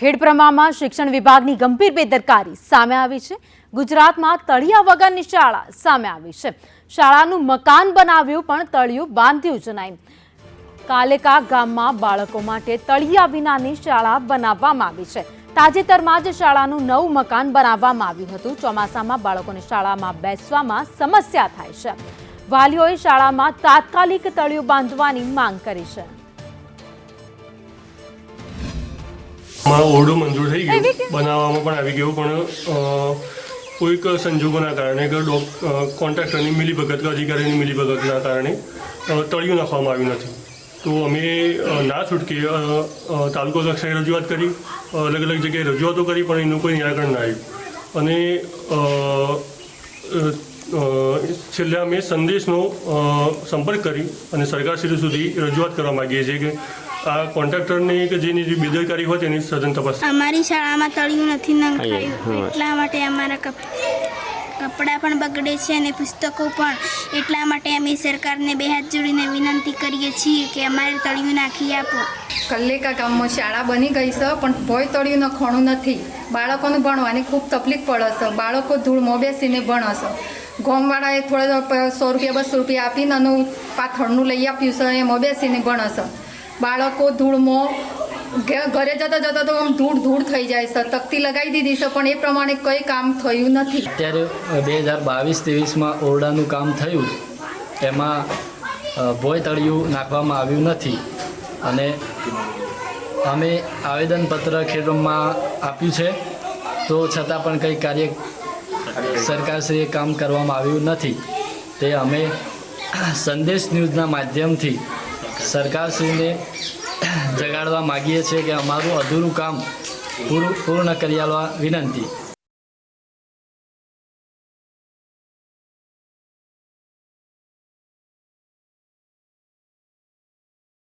ખેડબ્રહ્મામાં શિક્ષણ વિભાગની ગંભીર બેદરકારી સામે આવી છે. ગુજરાતમાં તળિયા વગરની શાળા સામે આવી છે. શાળાનું મકાન બનાવ્યું પણ તળિયું બાંધ્યું જ નહીં. કાલેકા ગામમાં બાળકો માટે તળિયા વિનાની શાળા બનાવવામાં આવી છે. તાજેતરમાં જ શાળાનું નવું મકાન બનાવવામાં આવ્યું હતું. ચોમાસામાં બાળકોને શાળામાં બેસવામાં સમસ્યા થાય છે. વાલીઓએ શાળામાં તાત્કાલિક તળિયું બાંધવાની માંગ કરી છે. માં ઓરડું મંજૂર થઈ ગયો. બનાવવામાં પણ આવી ગયું પણ કોઈક સંજોગોના કારણે કે ડોક કોન્ટ્રાક્ટરની મિલીભગત કે અધિકારીની મિલીભગતના કારણે તળિયું નાખવામાં આવ્યું નથી. તો અમે ના છૂટકે તાલુકો કક્ષાએ રજૂઆત કરી અલગ અલગ જગ્યાએ રજૂઆતો કરી પણ એનું કોઈ નિરાકરણ ના આવ્યું. અને છેલ્લે અમે સંદેશનો સંપર્ક કરી અને સરકારશ્રી સુધી રજૂઆત કરવા માગીએ છીએ કે આ કોન્ટ્રાક્ટરની કે જેની જે બેદરકારી હોય તેની સઘન તપાસ અમારી શાળામાં તળિયું નથી નંખાયું એટલા માટે અમારા કપડાં પણ બગડે છે અને પુસ્તકો પણ. એટલા માટે અમે સરકારને બે હાથ જોડીને વિનંતી કરીએ છીએ કે અમારે તળિયું નાખી આપો. કલ્લેકા ગામમાં શાળા બની ગઈ છે પણ ભોય તળિયું ખણું નથી. બાળકોને ભણવાની ખૂબ તકલીફ પડે છે. બાળકો ધૂળમાં બેસીને ભણે છે. ગોમવાળાએ થોડા સો રૂપિયા બસો રૂપિયા આપીને એનું પાથળનું લઈ આપ્યું છે એમાં બેસીને ભણે છે. બાળકો ધૂળમાં ઘરે જતા જતા તો આમ ધૂળ ધૂળ થઈ જાય છે તકતી લગાવી દીધી છે, પણ એ પ્રમાણે કંઈ કામ થયું નથી. અત્યારે બે હજાર બાવીસ ત્રેવીસમાં ઓરડાનું કામ થયું. એમાં ભોય તળિયું નાખવામાં આવ્યું નથી. અને અમે આવેદનપત્ર ખેડૂતમાં આપ્યું છે. તો છતાં પણ કંઈ કાર્ય સરકારશ્રીએ કામ કરવામાં આવ્યું નથી. તે અમે સંદેશ ન્યૂઝના માધ્યમથી સરકારશ્રીને જગાડવા માગીએ છીએ કે અમારું અધૂરું કામ પૂરું પૂર્ણ કરી આપવા વિનંતી.